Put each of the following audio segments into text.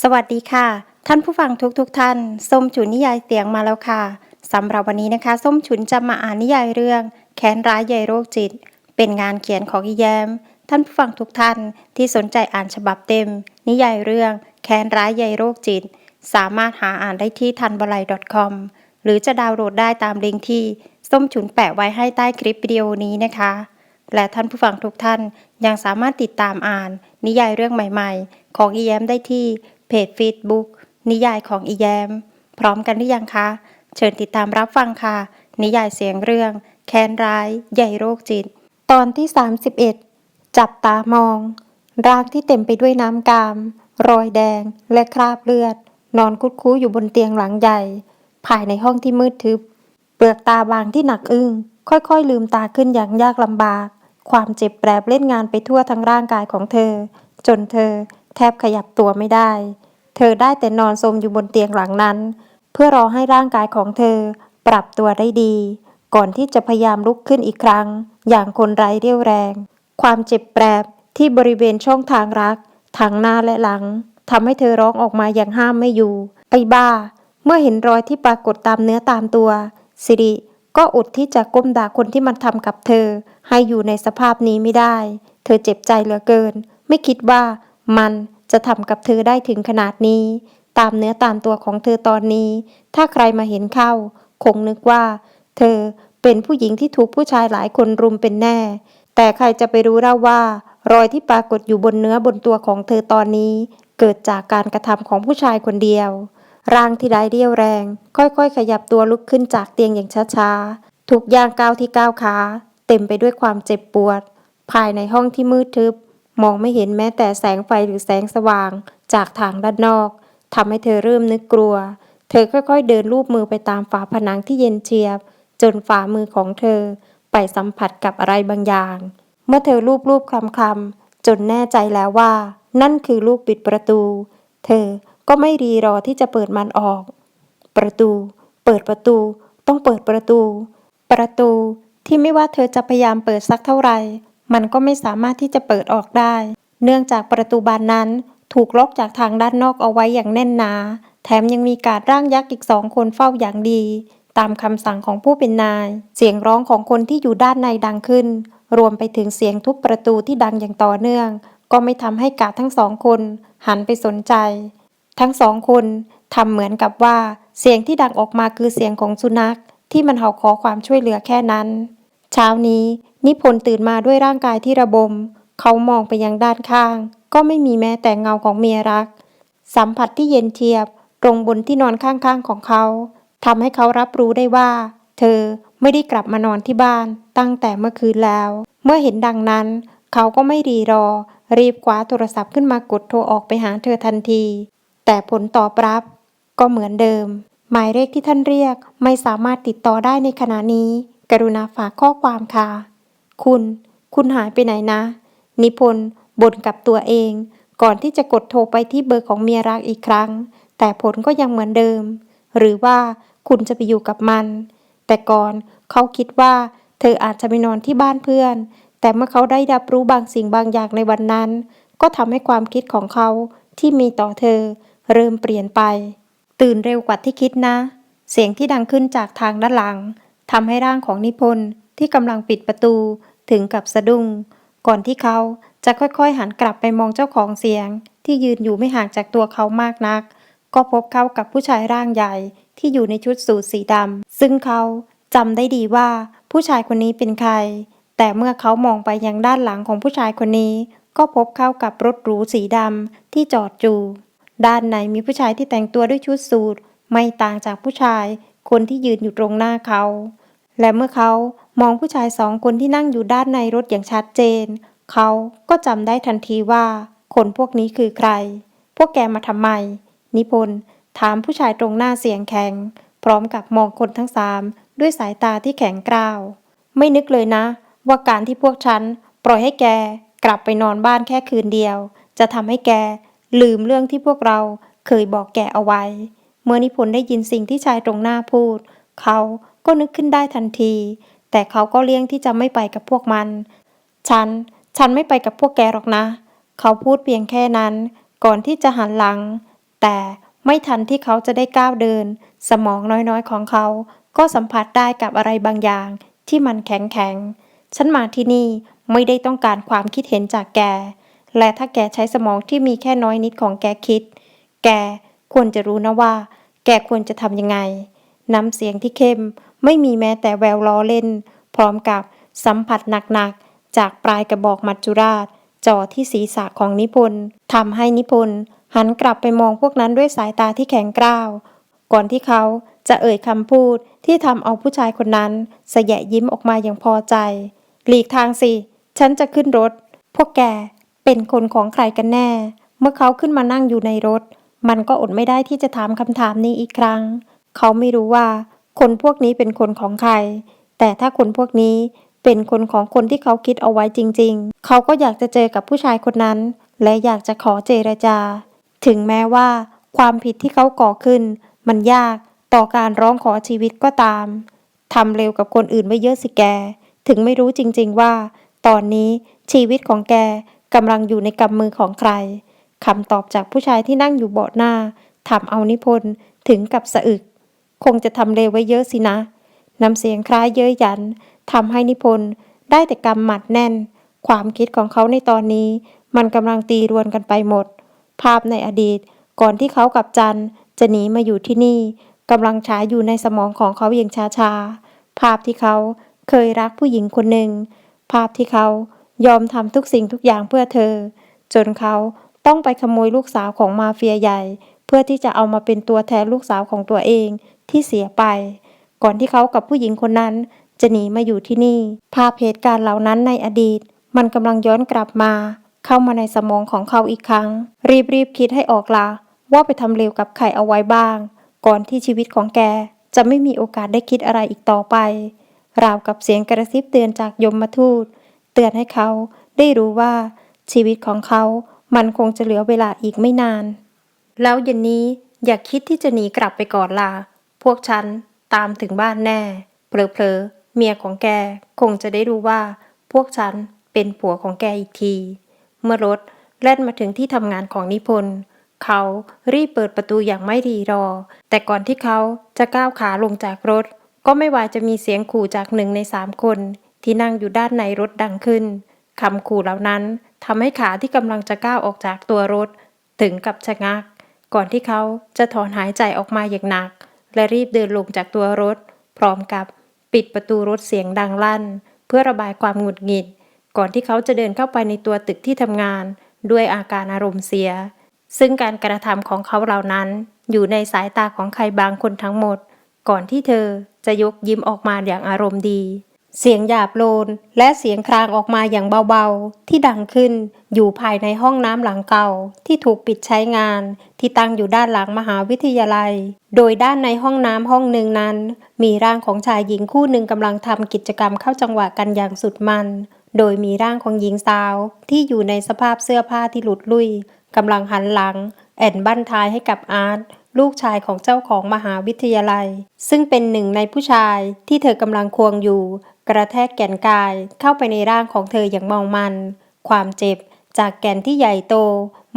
สวัสดีค่ะ ท่านผู้ฟังทุกๆทท่าน ส้มฉุนนิยายเสียงมาแล้วค่ะสำหรับวันนี้นะคะ ส้มฉุนจะมาอ่านนิยายเรื่อง แค้นร้ายใหญ่โรคจิต เป็นงานเขียนของอีแยม ท่านผู้ฟังทุกท่านที่สนใจอ่านฉบับเต็ม นิยายเรื่อง แค้นร้ายใหญ่โรคจิต สามารถหาอ่านได้ที่ทันบลาย .com หรือจะดาวน์โหลดได้ตามลิงก์ที่ส้มฉุนแปะไว้ให้ใต้คลิปวิดีโอนี้นะคะ และท่านผู้ฟังทุกท่านยังสามารถติดตามอ่าน นิยายเรื่องใหม่ๆ ของอีแยมได้ที่เพจ Facebook นิยายของอีแยมพร้อมกันหรือยังคะ เชิญติดตามรับฟังค่ะ นิยายเสียงเรื่อง แค้นร้าย ใหญ่โรคจิต ตอนที่ 31 จับตามอง ร่างที่เต็มไปด้วยน้ำกาม รอยแดงและคราบเลือด นอนคุดคู้อยู่บนเตียงหลังใหญ่ ภายในห้องที่มืดทึบ เปลือกตาบางที่หนักอึ้งค่อยๆ ลืมตาขึ้นอย่างยากลำบาก ความเจ็บแปรบเล่นงานไปทั่วทั้งร่างกายของเธอ จนเธอแทบขยับตัวไม่ได้ เธอได้แต่นอนสมอยู่บนเตียงหลังนั้น เพื่อรอให้ร่างกายของเธอปรับตัวได้ดี ก่อนที่จะพยายามลุกขึ้นอีกครั้ง อย่างคนไร้เรี่ยวแรง ความเจ็บแปรบที่บริเวณช่องทางรักทั้งหน้าและหลังทำให้เธอร้องออกมาอย่างห้ามไม่อยู่ ไอ้บ้า เมื่อเห็นรอยที่ปรากฏตามเนื้อตามตัว สิริ ก็อดที่จะก้มด่าคนที่มันทำกับเธอ ให้อยู่ในสภาพนี้ไม่ได้ เธอเจ็บใจเหลือเกิน ไม่คิดว่ามันจะทำกับเธอได้ถึงขนาดนี้ ตามเนื้อตามตัวของเธอตอนนี้ ถ้าใครมาเห็นเข้า คงนึกว่า เธอเป็นผู้หญิงที่ถูกผู้ชายหลายคนรุมเป็นแน่ แต่ใครจะไปรู้เล่าว่า รอยที่ปรากฏอยู่บนเนื้อบนตัวของเธอตอนนี้ เกิดจากการกระทำของผู้ชายคนเดียว ร่างที่ไร้เรี่ยวแรง ค่อยๆ ขยับตัวลุกขึ้นจากเตียงอย่างช้าๆ ถูกย่างก้าวที่ก้าวขาเต็มไปด้วยความเจ็บปวด ภายในห้องที่มืดทึบ มองไม่เห็นแม้แต่แสงไฟหรือแสงสว่าง จากทางด้านนอกทำให้เธอเริ่มนึกกลัว เธอค่อยๆ เดินลูบมือไปตามฝาผนังที่เย็นเฉียบ จนฝ่ามือของเธอ ไปสัมผัสกับอะไรบางอย่าง เมื่อเธอลูบลูบคลำคลำๆจนแน่ใจแล้วว่า นั่นคือลูกปิดประตู เธอ ก็ไม่รีรอที่จะเปิดมันออก ประตู เปิดประตู ต้องเปิดประตู ประตูที่ไม่ว่าเธอจะพยายามเปิดสักเท่าไหร่ มันก็ไม่สามารถที่จะเปิดออกได้ เนื่องจากประตูบานนั้นถูกล็อกจากทางด้านนอกเอาไว้อย่างแน่นหนา แถมยังมีการร่างยักษ์อีกสองคนเฝ้าอย่างดี ตามคำสั่งของผู้เป็นนาย เสียงร้องของคนที่อยู่ด้านในดังขึ้น รวมไปถึงเสียงทุบประตูที่ดังอย่างต่อเนื่อง ก็ไม่ทำให้กาดทั้งสองคน หันไปสนใจ ทั้งสองคนทำเหมือนกับว่า เสียงที่ดังออกมาคือเสียงของสุนัข ที่มันเห่าขอความช่วยเหลือแค่นั้น เช้านี้นิพนธ์ตื่นมาด้วยร่างกายที่ระบม เขามองไปยังด้านข้าง ก็ไม่มีแม้แต่เงาของเมียรัก สัมผัสที่เย็นเทียบ ตรงบนที่นอนข้างๆของเขาทำให้เขารับรู้ได้ว่า เธอไม่ได้กลับมานอนที่บ้านตั้งแต่เมื่อคืนแล้ว เมื่อเห็นดังนั้น เขาก็ไม่รีรอ รีบคว้าโทรศัพท์ขึ้นมากดโทรออกไปหาเธอทันที แต่ผลตอบรับก็เหมือนเดิม หมายเลขที่ท่านเรียกไม่สามารถติดต่อได้ในขณะนี้ กรุณาฝากข้อความค่ะ คุณ คุณหายไปไหนนะ นิพนธ์บ่นกับตัวเอง ก่อนที่จะกดโทรไปที่เบอร์ของเมียรักอีกครั้ง แต่ผลก็ยังเหมือนเดิม หรือว่าคุณจะไปอยู่กับมัน แต่ก่อนเขาคิดว่า เธออาจจะไปนอนที่บ้านเพื่อน แต่เมื่อเขาได้รับรู้บางสิ่งบางอย่างในวันนั้น ก็ทำให้ความคิดของเขาที่มีต่อเธอ เริ่มเปลี่ยนไป ตื่นเร็วกว่าที่คิดนะ เสียงที่ดังขึ้นจากทางด้านหลังทำให้ร่างของนิพนธ์ที่กำลังปิดประตูถึงกับสะดุ้ง ก่อนที่เขาจะค่อยๆ หันกลับไปมองเจ้าของเสียง ที่ยืนอยู่ไม่ห่างจากตัวเขามากนัก ก็พบเขากับผู้ชายร่างใหญ่ที่อยู่ในชุดสูทสีดำซึ่งเขาจำได้ดีว่าผู้ชายคนนี้เป็นใคร แต่เมื่อเขามองไปยังด้านหลังของผู้ชายคนนี้ ก็พบเข้ากับรถหรูสีดำที่จอดอยู่ ด้านในมีผู้ชายที่แต่งตัวด้วยชุดสูทไม่ต่างจากผู้ชาย คนที่ยืนอยู่ตรงหน้าเขา และเมื่อเขามองผู้ชายสองคนที่นั่งอยู่ด้านในรถอย่างชัดเจน เขาก็จำได้ทันทีว่า คนพวกนี้คือใคร พวกแกมาทำไม นิพนธ์ถามผู้ชายตรงหน้าเสียงแข็ง พร้อมกับมองคนทั้งสามด้วยสายตาที่แข็งกร้าว ไม่นึกเลยนะ ว่าการที่พวกฉัน ปล่อยให้แกกลับไปนอนบ้านแค่คืนเดียว จะทำให้แก ลืมเรื่องที่พวกเราเคยบอกแกเอาไว้ เมื่อนิพนธ์ได้ยินสิ่งที่ชายตรงหน้าพูด เขาก็นึกขึ้นได้ทันที แต่เขาก็เลี่ยงที่จะไม่ไปกับพวกมัน ฉัน ฉันไม่ไปกับพวกแกหรอกนะ เขาพูดเพียงแค่นั้น ก่อนที่จะหันหลัง แต่ไม่ทันที่เขาจะได้ก้าวเดิน สมองน้อยๆของเขา ก็สัมผัสได้กับอะไรบางอย่าง ที่มันแข็งแข็งๆฉันมาที่นี่ไม่ได้ต้องการความคิดเห็นจากแก และถ้าแกใช้สมองที่มีแค่น้อยนิดของแกคิด แกควรจะรู้นะว่า แกควรจะทำยังไง น้ำเสียงที่เข้มไม่มีแม้แต่แววล้อเล่น พร้อมกับสัมผัสหนักๆ จากปลายกระบอกมัจจุราชจ่อที่ศีรษะของนิพนธ์ทำให้นิพนธ์หันกลับไปมองพวกนั้นด้วยสายตาที่แข็งกร้าว ก่อนที่เขาจะเอ่ยคำพูดที่ทำเอาผู้ชายคนนั้นเสยะยิ้มออกมาอย่างพอใจ หลีกทางสิ ฉันจะขึ้นรถ พวกแก เป็นคนของใครกันแน่ เมื่อเขาขึ้นมานั่งอยู่ในรถ มันก็อดไม่ได้ที่จะถามคำถามนี้อีกครั้ง เขาไม่รู้ว่า คนพวกนี้เป็นคนของใคร แต่ถ้าคนพวกนี้เป็นคนของคนที่เขาคิดเอาไว้จริง ๆ เขาก็อยากจะเจอกับผู้ชายคนนั้น และอยากจะขอเจรจา ถึงแม้ว่า ความผิดที่เขาก่อขึ้น มันยากต่อการร้องขอชีวิตก็ตามทำเร็วกับคนอื่นไว้เยอะสิแก ถึงไม่รู้จริง ๆว่า ตอนนี้ชีวิตของแก กำลังอยู่ในกำมือของใครคำตอบจากผู้ชายที่นั่งอยู่เบาะหน้าทำเอานิพนธ์ถึงกับสะอึก คงจะทำเร็วไว้เยอะสินะน้ำเสียงคล้ายเย้ยหยันทำให้นิพนธ์ได้แต่กำหมัดแน่น ความคิดของเขาในตอนนี้ มันกำลังตีรวนกันไปหมด ภาพในอดีต ก่อนที่เขากับจันจะหนีมาอยู่ที่นี่กำลังฉายอยู่ในสมองของเขาอย่างช้าๆภาพที่เขาเคยรักผู้หญิงคนหนึ่ง ภาพที่เขา ยอมทำทุกสิ่งทุกอย่างเพื่อเธอ จนเขาต้องไปขโมยลูกสาวของมาเฟียใหญ่ เพื่อที่จะเอามาเป็นตัวแทนลูกสาวของตัวเองที่เสียไป ก่อนที่เขากับผู้หญิงคนนั้นจะหนีมาอยู่ที่นี่ ภาพเหตุการณ์เหล่านั้นในอดีต มันกำลังย้อนกลับมา เข้ามาในสมองของเขาอีกครั้ง รีบๆคิดให้ออกละว่าไปทำเลวกับใครเอาไว้บ้าง ก่อนที่ชีวิตของแกจะไม่มีโอกาสได้คิดอะไรอีกต่อไป ราวกับเสียงกระซิบเตือนจากยมมาทูต เตือนให้เขาได้รู้ว่าชีวิตของเขา มันคงจะเหลือเวลาอีกไม่นาน แล้วเย็นนี้อย่าคิดที่จะหนีกลับไปก่อนล่ะ พวกฉันตามถึงบ้านแน่เผลอๆเมียของแกคงจะได้รู้ว่า พวกฉันเป็นผัวของแกอีกที เมื่อรถแล่นมาถึงที่ทำงานของนิพนธ์เขารีบเปิดประตูอย่างไม่รีรอ แต่ก่อนที่เขาจะก้าวขาลงจากรถ ก็ไม่ว่าจะมีเสียงขู่จากหนึ่งในสามคน ที่นั่งอยู่ด้านในรถดังขึ้นคำขู่เหล่านั้นทำให้ขาที่กำลังจะก้าวออกจากตัวรถ ถึงกับชะงัก ก่อนที่เขาจะถอนหายใจออกมาอย่างหนัก และรีบเดินลงจากตัวรถ พร้อมกับปิดประตูรถเสียงดังลั่น เพื่อระบายความหงุดหงิด ก่อนที่เขาจะเดินเข้าไปในตัวตึกที่ทำงาน ด้วยอาการอารมณ์เสีย ซึ่งการกระทำของเขาเหล่านั้น อยู่ในสายตาของใครบางคนทั้งหมด ก่อนที่เธอจะยกยิ้มออกมาอย่างอารมณ์ดี เสียงหยาบโลนและเสียงครางออกมาอย่างเบาๆ ที่ดังขึ้นอยู่ภายในห้องน้ำหลังเก่าที่ถูกปิดใช้งาน ที่ตั้งอยู่ด้านหลังมหาวิทยาลัย โดยด้านในห้องน้ำห้องหนึ่งนั้น มีร่างของชายหญิงคู่หนึ่งกำลังทำกิจกรรมเข้าจังหวะกันอย่างสุดมัน โดยมีร่างของหญิงสาวที่อยู่ในสภาพเสื้อผ้าที่หลุดลุยกำลังหันหลัง แอนบั้นท้ายให้กับอาร์ตลูกชายของเจ้าของมหาวิทยาลัย ซึ่งเป็นหนึ่งในผู้ชายที่เธอกำลังควงอยู่ กระแทกแก่นกายเข้าไปในร่างของเธออย่างเมามัน ความเจ็บจากแก่นที่ใหญ่โต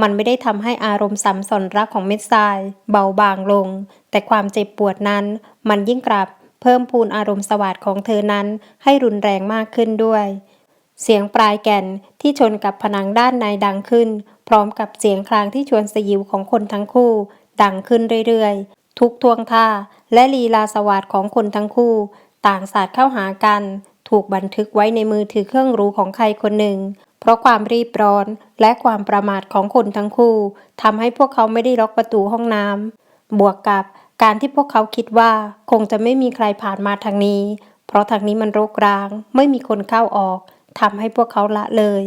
มันไม่ได้ทำให้อารมณ์สัมสนรักของเม็ดทราย เบาบางลง แต่ความเจ็บปวดนั้น มันยิ่งกลับเพิ่มพูนอารมณ์สวัสดของเธอนั้นให้รุนแรงมากขึ้นด้วย เสียงปลายแก่นที่ชนกับผนังด้านในดังขึ้น พร้อมกับเสียงคลางที่ชวนสยิวของคนทั้งคู่ ดังขึ้นเรื่อยๆ ทุกทวงท่าและลีลาสวัสดของคนทั้งคู่ ต่างสาดเข้าหากัน ถูกบันทึกไว้ในมือถือเครื่องรู้ของใครคนหนึ่ง เพราะความรีบร้อนและความประมาทของคนทั้งคู่ทำให้พวกเขาไม่ได้ล็อกประตูห้องน้ำบวกกับการที่พวกเขาคิดว่าคงจะไม่มีใครผ่านมาทางนี้ เพราะทางนี้มันรกร้าง ไม่มีคนเข้าออกทำให้พวกเขาละเลย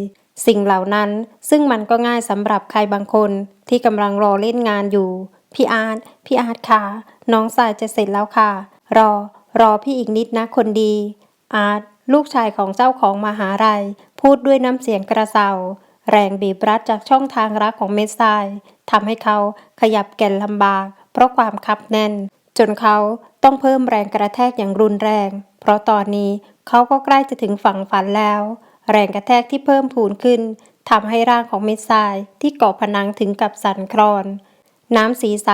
สิ่งเหล่านั้นซึ่งมันก็ง่ายสำหรับใครบางคนที่กำลังรอเล่นงานอยู่ พี่อาร์ตพี่อาร์ตค่ะ น้องสายจะเสร็จแล้วค่ะ รอ รอพี่อีกนิดนะคนดี อาร์ตลูกชายของเจ้าของมหาลัย พูดด้วยน้ำเสียงกระเซาแรงบีบรัดจากช่องทางรักของเม็ดทรายทำให้เขาขยับแก่นลำบาก เพราะความคับแน่น จนเขาต้องเพิ่มแรงกระแทกอย่างรุนแรง เพราะตอนนี้เขาก็ใกล้จะถึงฝั่งฝันแล้ว แรงกระแทกที่เพิ่มพูนขึ้นทำให้ร่างของเม็ดทรายที่เกาะผนังถึงกับสั่นคลอน น้ำสีใส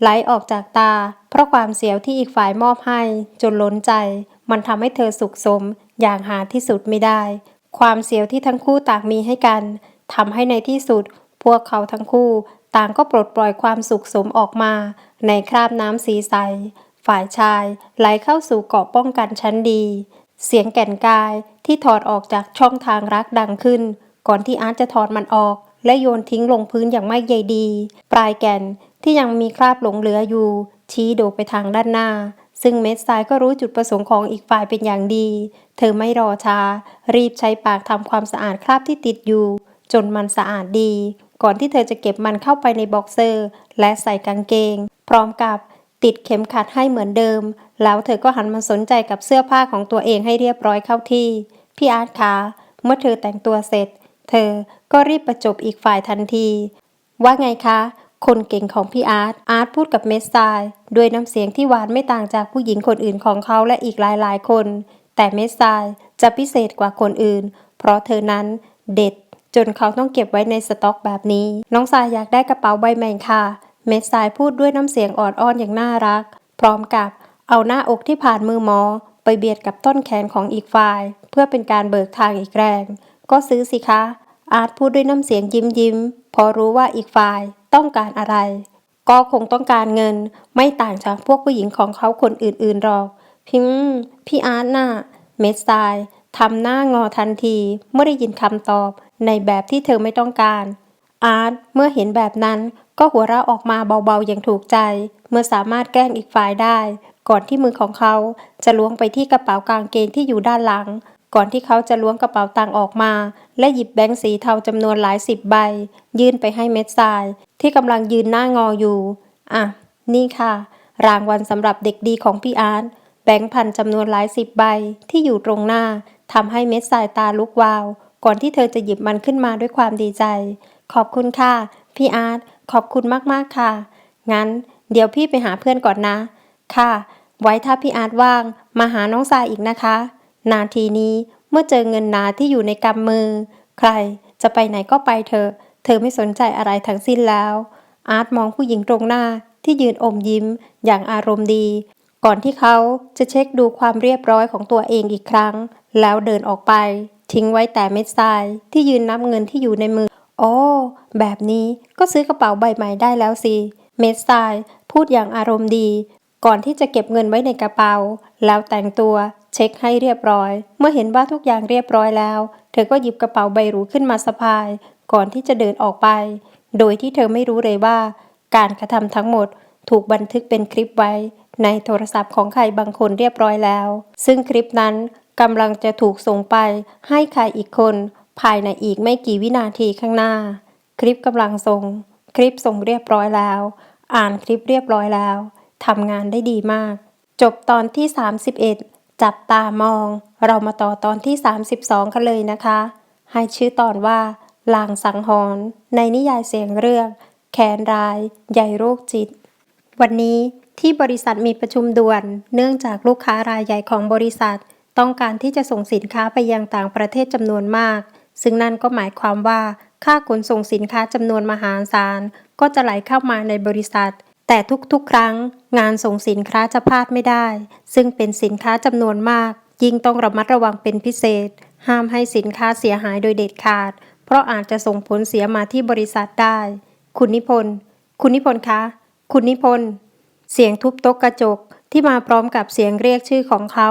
ไหลออกจากตา เพราะความเสียวที่อีกฝ่ายมอบให้ จนล้นใจ มันทำให้เธอสุขสม อย่างหาที่สุดไม่ได้ ความเสียวที่ทั้งคู่ต่างมีให้กันทำให้ในที่สุด พวกเขาทั้งคู่ ต่างก็ปลดปล่อยความสุขสมออกมา ในคราบน้ำสีใส ฝ่ายชายไหลเข้าสู่เกาะป้องกันชั้นดี เสียงแก่นกายที่ถอดออกจากช่องทางรักดังขึ้น ก่อนที่อาร์ตจะถอดมันออก และโยนทิ้งลงพื้นอย่างไม่ใยดี ปลายแก่นที่ยังมีคราบหลงเหลืออยู่ ชี้โดไปทางด้านหน้า ซึ่งเม็ดทรายก็รู้จุดประสงค์ของอีกฝ่ายเป็นอย่างดี เธอไม่รอช้า รีบใช้ปากทำความสะอาดคราบที่ติดอยู่ จนมันสะอาดดี ก่อนที่เธอจะเก็บมันเข้าไปในบ็อกเซอร์ และใส่กางเกง พร้อมกับติดเข็มขัดให้เหมือนเดิม แล้วเธอก็หันมาสนใจกับเสื้อผ้าของตัวเองให้เรียบร้อยเข้าที่ พี่อาร์ตคะ เมื่อเธอแต่งตัวเสร็จ เธอก็รีบประจบอีกฝ่ายทันที ว่าไงคะ คนเก่งของพี่อาร์ต อาร์ตพูดกับเมสซายด้วยน้ำเสียงที่หวานไม่ต่างจากผู้หญิงคนอื่นของเขาและอีกหลายๆ คน แต่เมสซายจะพิเศษกว่าคนอื่น เพราะเธอนั้นเด็ดจนเขาต้องเก็บไว้ในสต็อกแบบนี้ น้องสายอยากได้กระเป๋าใบใหม่ค่ะ เมสซายพูดด้วยน้ำเสียงอ่อนอ้อนอย่างน่ารัก พร้อมกับเอาหน้าอกที่ผ่านมือหมอ ไปเบียดกับต้นแขนของอีกฝ่าย เพื่อเป็นการเบิกทางอีกแรง ก็ซื้อสิคะ อาร์ตพูดด้วยน้ำเสียงยิ้มยิ้ม พอรู้ว่าอีกฝ่ายต้องการอะไร ก็คงต้องการเงิน ไม่ต่างจากพวกผู้หญิงของเขาคนอื่นๆหรอก พิมพี่อาร์ตน่ะ เมสไซายทำหน้างอทันทีเมื่อได้ยินคำตอบ ในแบบที่เธอไม่ต้องการ อาร์ตเมื่อเห็นแบบนั้นก็หัวเราะออกมาเบาๆอย่างถูกใจ เมื่อสามารถแกล้งอีกฝ่ายได้ ก่อนที่มือของเขาจะล้วงไปที่กระเป๋ากางเกงที่อยู่ด้านหลัง ก่อนที่เขาจะล้วงกระเป๋าตังค์ออกมา และหยิบแบงค์สีเทาจำนวนหลายสิบใบ ยื่นไปให้เม็ดทราย ที่กำลังยืนหน้างออยู่ อะ นี่ค่ะ รางวัลสำหรับเด็กดีของพี่อาร์ตแบงค์พันจำนวนหลายสิบใบที่อยู่ตรงหน้าทำให้เม็ดทรายตาลุกวาว ก่อนที่เธอจะหยิบมันขึ้นมาด้วยความดีใจ ขอบคุณค่ะ พี่อาร์ตขอบคุณมากๆค่ะ งั้น เดี๋ยวพี่ไปหาเพื่อนก่อนนะ ค่ะ ไว้ถ้าพี่อาร์ตว่าง มาหาน้องทรายอีกนะคะ นาทีนี้เมื่อเจอเงินนาที่อยู่ในกำมือ ใครจะไปไหนก็ไปเถอะ เธอไม่สนใจอะไรทั้งสิ้นแล้ว อาร์ตมองผู้หญิงตรงหน้าที่ยืนอมยิ้มอย่างอารมณ์ดี ก่อนที่เขาจะเช็คดูความเรียบร้อยของตัวเองอีกครั้ง แล้วเดินออกไป ทิ้งไว้แต่เม็ดทรายที่ยืนนับเงินที่อยู่ในมือ โอ้แบบนี้ก็ซื้อกระเป๋าใบใหม่ได้แล้วสิเมสไซายพูดอย่างอารมณ์ดี ก่อนที่จะเก็บเงินไว้ในกระเป๋า แล้วแต่งตัว เช็คให้เรียบร้อย เมื่อเห็นว่าทุกอย่างเรียบร้อยแล้ว เธอก็หยิบกระเป๋าใบหรูขึ้นมาสะพาย ก่อนที่จะเดินออกไป โดยที่เธอไม่รู้เลยว่า การกระทำทั้งหมดถูกบันทึกเป็นคลิปไว้ ในโทรศัพท์ของใครบางคนเรียบร้อยแล้ว ซึ่งคลิปนั้นกำลังจะถูกส่งไปให้ใครอีกคน ภายในอีกไม่กี่วินาทีข้างหน้า คลิปกำลังส่ง คลิปส่งเรียบร้อยแล้ว อ่านคลิปเรียบร้อยแล้วทำงานได้ดีมาก จบตอนที่ 31 จับตามอง เรามาต่อตอนที่ 32 กันเลยนะคะ ให้ชื่อตอนว่า ลางสังหรณ์ในนิยายเสียงเรื่องแขนราย ใหญ่โรคจิต วันนี้ที่บริษัทมีประชุมด่วน เนื่องจากลูกค้ารายใหญ่ของบริษัท ต้องการที่จะส่งสินค้าไปยังต่างประเทศจำนวนมาก ซึ่งนั่นก็หมายความว่าค่าขนส่งสินค้าจำนวนมหาศาลก็จะไหลเข้ามาในบริษัท แต่ทุกๆ ครั้งงานส่งสินค้าจะพลาดไม่ได้ ซึ่งเป็นสินค้าจำนวนมาก ยิ่งต้องระมัดระวังเป็นพิเศษ ห้ามให้สินค้าเสียหายโดยเด็ดขาด เพราะอาจจะส่งผลเสียมาที่บริษัทได้ คุณนิพนธ์ คุณนิพนธ์คะ คุณนิพนธ์ เสียงทุบโต๊ะกระจกที่มาพร้อมกับเสียงเรียกชื่อของเขา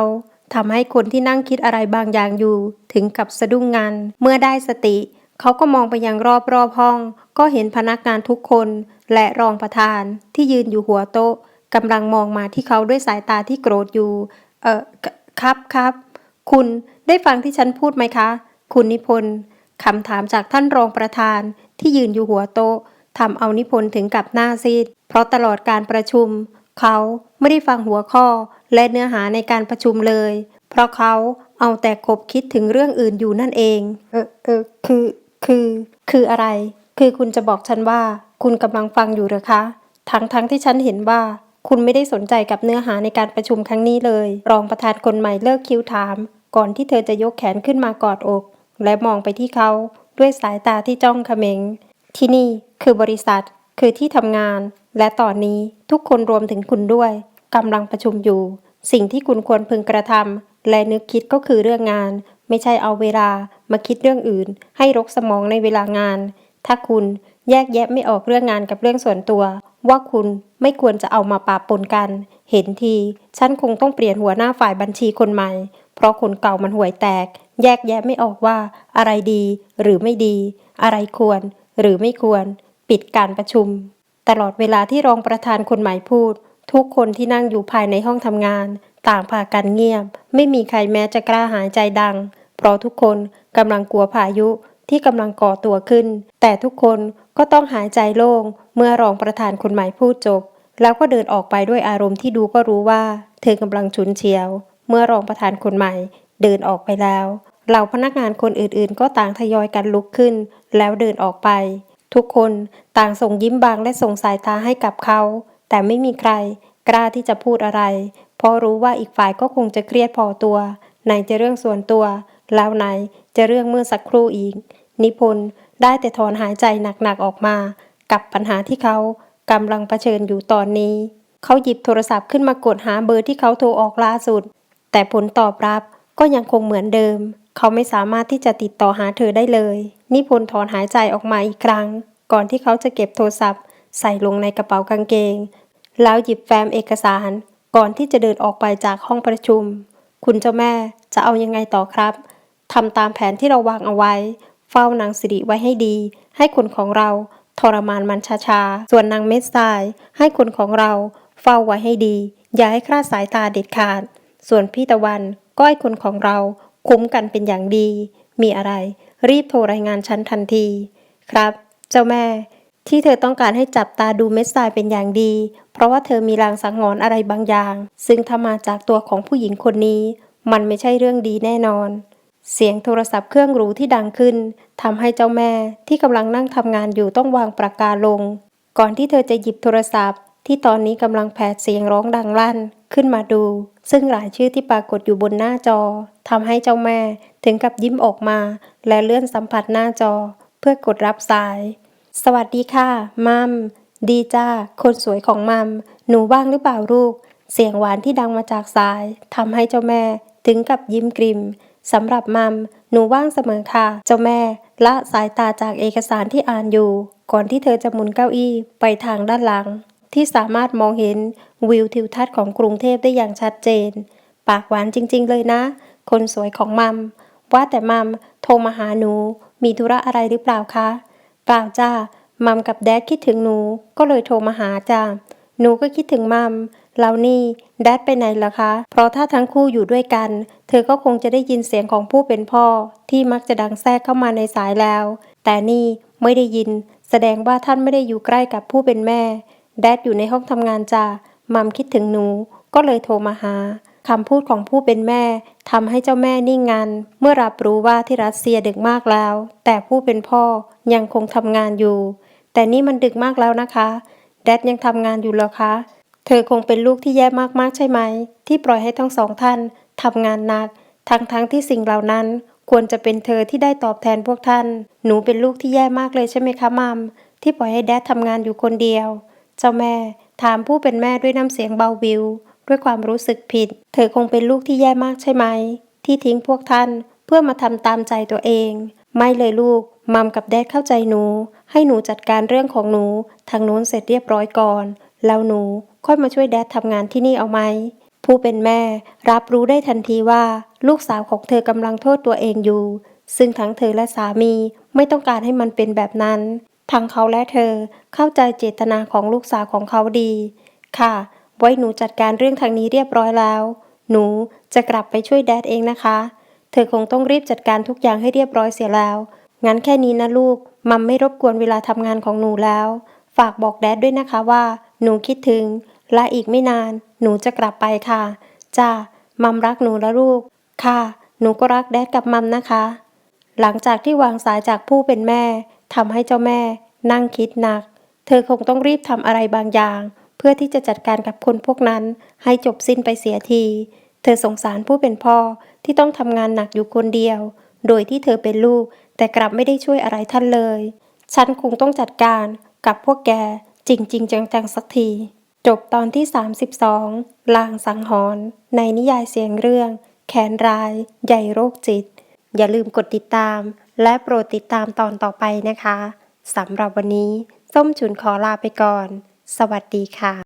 ทำให้คนที่นั่งคิดอะไรบางอย่างอยู่ ถึงกับสะดุ้งงัน เมื่อได้สติ เขาก็มองไปยังรอบรอบห้อง ก็เห็นพนักงานทุกคน และรองประธานที่ยืนอยู่หัวโต๊ะกำลังมองมาที่เขาด้วยสายตาที่โกรธอยู่ เออครับครับ คุณได้ฟังที่ฉันพูดไหมคะ คุณนิพนธ์คำถามจากท่านรองประธานที่ยืนอยู่หัวโต๊ะทำเอานิพนธ์ถึงกับหน้าซีด เพราะตลอดการประชุม เขาไม่ได้ฟังหัวข้อและเนื้อหาในการประชุมเลย เพราะเขาเอาแต่คบคิดถึงเรื่องอื่นอยู่นั่นเอง เออเออคือ คือ คืออะไร คือคุณจะบอกฉันว่า คุณกำลังฟังอยู่หรือคะ ทั้งทั้งที่ฉันเห็นว่า คุณไม่ได้สนใจกับเนื้อหาในการประชุมครั้งนี้เลย รองประธานคนใหม่เลิกคิ้วถาม ก่อนที่เธอจะยกแขนขึ้นมากอดอก และมองไปที่เขาด้วยสายตาที่จ้องเขม็ง ที่นี่คือบริษัท คือที่ทำงาน และตอนนี้ทุกคนรวมถึงคุณด้วยกำลังประชุมอยู่ สิ่งที่คุณควรพึงกระทำและนึกคิดก็คือเรื่องงาน ไม่ใช่เอาเวลามาคิดเรื่องอื่น ให้รกสมองในเวลางาน ถ้าคุณ แยกแยะไม่ออกเรื่องงานกับเรื่องส่วนตัว ว่าคุณไม่ควรจะเอามาปะปนกัน เห็นที ฉันคงต้องเปลี่ยนหัวหน้าฝ่ายบัญชีคนใหม่ เพราะคนเก่ามันห่วยแตก แยกแยะไม่ออกว่า อะไรดีหรือไม่ดี อะไรควร หรือไม่ควร ปิดการประชุม ตลอดเวลาที่รองประธานคนใหม่พูด ทุกคนที่นั่งอยู่ภายในห้องทำงาน ต่างพากันเงียบ ไม่มีใครแม้จะกล้าหายใจดัง เพราะทุกคนกำลังกลัวพายุ ที่กำลังก่อตัวขึ้น แต่ทุกคนก็ต้องหายใจโล่ง เมื่อรองประธานคนใหม่พูดจบ แล้วก็เดินออกไปด้วยอารมณ์ที่ดูก็รู้ว่า เธอกำลังฉุนเฉียว เมื่อรองประธานคนใหม่ เดินออกไปแล้วเหล่าพนักงานคนอื่นๆ ก็ต่างทยอยกันลุกขึ้น แล้วเดินออกไป ทุกคนต่างส่งยิ้มบางและส่งสายตาให้กับเขา แต่ไม่มีใคร กล้าที่จะพูดอะไร เพราะรู้ว่าอีกฝ่ายก็คงจะเครียดพอตัวไหนจะเรื่องส่วนตัว แล้วไหนจะเรื่องเมื่อสักครู่อีก นิพนธ์ได้แต่ถอนหายใจหนักๆออกมา กับปัญหาที่เขากำลังเผชิญอยู่ตอนนี้ เขาหยิบโทรศัพท์ขึ้นมากดหาเบอร์ที่เขาโทรออกล่าสุด แต่ผลตอบรับก็ยังคงเหมือนเดิม เขาไม่สามารถที่จะติดต่อหาเธอได้เลย นิพนธ์ถอนหายใจออกมาอีกครั้ง ก่อนที่เขาจะเก็บโทรศัพท์ ใส่ลงในกระเป๋ากางเกง แล้วหยิบแฟ้มเอกสาร ก่อนที่จะเดินออกไปจากห้องประชุม คุณเจ้าแม่จะเอายังไงต่อครับ ทำตามแผนที่เราวางเอาไว้ เฝ้านางสิริไว้ให้ดี ให้คนของเราทรมานมันช้าๆ ส่วนนางเม็ดทรายให้คนของเราเฝ้าไว้ให้ดี อย่าให้คลาดสายตาเด็ดขาด ส่วนพี่ตะวันก็ให้คนของเราคุ้มกันเป็นอย่างดี มีอะไร รีบโทรรายงานฉันทันที ครับ เจ้าแม่ ที่เธอต้องการให้จับตาดูเม็ดทรายเป็นอย่างดี เพราะว่าเธอมีลางสังหรณ์อะไรบางอย่าง ซึ่งถ้ามาจากตัวของผู้หญิงคนนี้ มันไม่ใช่เรื่องดีแน่นอน เสียงโทรศัพท์เครื่องหรูที่ดังขึ้นทำให้เจ้าแม่ที่กำลังนั่งทำงานอยู่ต้องวางปากกาลง ก่อนที่เธอจะหยิบโทรศัพท์ ที่ตอนนี้กำลังแผดเสียงร้องดังลั่นขึ้นมาดู ซึ่งรายชื่อที่ปรากฏอยู่บนหน้าจอทำให้เจ้าแม่ถึงกับยิ้มออกมา และเลื่อนสัมผัสหน้าจอ เพื่อกดรับสาย สวัสดีค่ะ มัม ดีจ้า คนสวยของมัม หนูว่างหรือเปล่าลูก เสียงหวานที่ดังมาจากสายทำให้เจ้าแม่ถึงกับยิ้มกริม สำหรับมัมหนูว่างเสมอค่ะ เจ้าแม่ ละสายตาจากเอกสารที่อ่านอยู่ ก่อนที่เธอจะหมุนเก้าอี้ไปทางด้านหลัง ที่สามารถมองเห็นวิวทิวทัศน์ของกรุงเทพได้อย่างชัดเจน ปากหวานจริง ๆ เลยนะ คนสวยของมัม ว่าแต่มัมโทรมาหาหนู มีธุระอะไรหรือเปล่าคะเปล่าจ้ามัมกับแดดคิดถึงหนูก็เลยโทรมาหาจ้าหนูก็คิดถึงมัม แล้วนี่แดดไปไหนล่ะคะ เพราะถ้าทั้งคู่อยู่ด้วยกัน เธอก็คงจะได้ยินเสียงของผู้เป็นพ่อ ที่มักจะดังแทรกเข้ามาในสายแล้ว แต่นี่ไม่ได้ยิน แสดงว่าท่านไม่ได้อยู่ใกล้กับผู้เป็นแม่ แดดอยู่ในห้องทำงานจ้ามัมคิดถึงหนู ก็เลยโทรมาหาคำพูดของผู้เป็นแม่ทำให้เจ้าแม่นิ่งงันเมื่อรับรู้ว่าที่รัสเซียดึกมากแล้ว แต่ผู้เป็นพ่อยังคงทำงานอยู่ แต่นี่มันดึกมากแล้วนะคะ แดดยังทำงานอยู่หรอคะ เธอคงเป็นลูกที่แย่มากๆใช่ไหม ที่ปล่อยให้ทั้งสองท่านทำงานหนัก ทั้งๆทที่สิ่งเหล่านั้นควรจะเป็นเธอที่ได้ตอบแทนพวกท่าน หนูเป็นลูกที่แย่มากเลยใช่ไหมคะมัมที่ปล่อยให้แดดทำงานอยู่คนเดียว เจ้าแม่ถามผู้เป็นแม่ด้วยน้ำเสียงเบาวิว ด้วยความรู้สึกผิด เธอคงเป็นลูกที่แย่มากใช่ไหม ที่ทิ้งพวกท่านเพื่อมาทำตามใจตัวเอง ไม่เลยลูก มัมกับแดดเข้าใจหนู ให้หนูจัดการเรื่องของหนู ทางโน้นเสร็จเรียบร้อยก่อน แล้วหนู ค่อยมาช่วยแดดทำงานที่นี่เอาไหม ผู้เป็นแม่รับรู้ได้ทันทีว่า ลูกสาวของเธอกำลังโทษตัวเองอยู่ ซึ่งทั้งเธอและสามีไม่ต้องการให้มันเป็นแบบนั้น ทั้งเขาและเธอเข้าใจเจตนาของลูกสาวของเขาดี ค่ะ ไว้หนูจัดการเรื่องทางนี้เรียบร้อยแล้ว หนูจะกลับไปช่วยแดดเองนะคะ เธอคงต้องรีบจัดการทุกอย่างให้เรียบร้อยเสียแล้ว งั้นแค่นี้นะลูก มัมไม่รบกวนเวลาทำงานของหนูแล้ว ฝากบอกแดดด้วยนะคะว่า หนูคิดถึง และอีกไม่นาน หนูจะกลับไปค่ะ จ้า มัมรักหนูแล้วลูก ค่ะ หนูก็รักแดดกับมัมนะคะ หลังจากที่วางสายจากผู้เป็นแม่ทำให้เจ้าแม่ นั่งคิดหนัก เธอคงต้องรีบทำอะไรบางอย่าง เพื่อที่จะจัดการกับคนพวกนั้นให้จบสิ้นไปเสียที เธอสงสารผู้เป็นพ่อที่ต้องทำงานหนักอยู่คนเดียว โดยที่เธอเป็นลูก แต่กลับไม่ได้ช่วยอะไรท่านเลย ฉันคงต้องจัดการกับพวกแกจริงๆจังๆสักที จบตอนที่ 32 ลางสังหรณ์ในนิยายเสียงเรื่อง แขนราย ใหญ่โรคจิต อย่าลืมกดติดตาม และโปรดติดตามตอนต่อไปนะคะสำหรับวันนี้ ส้มฉุนขอลาไปก่อน สวัสดีค่ะ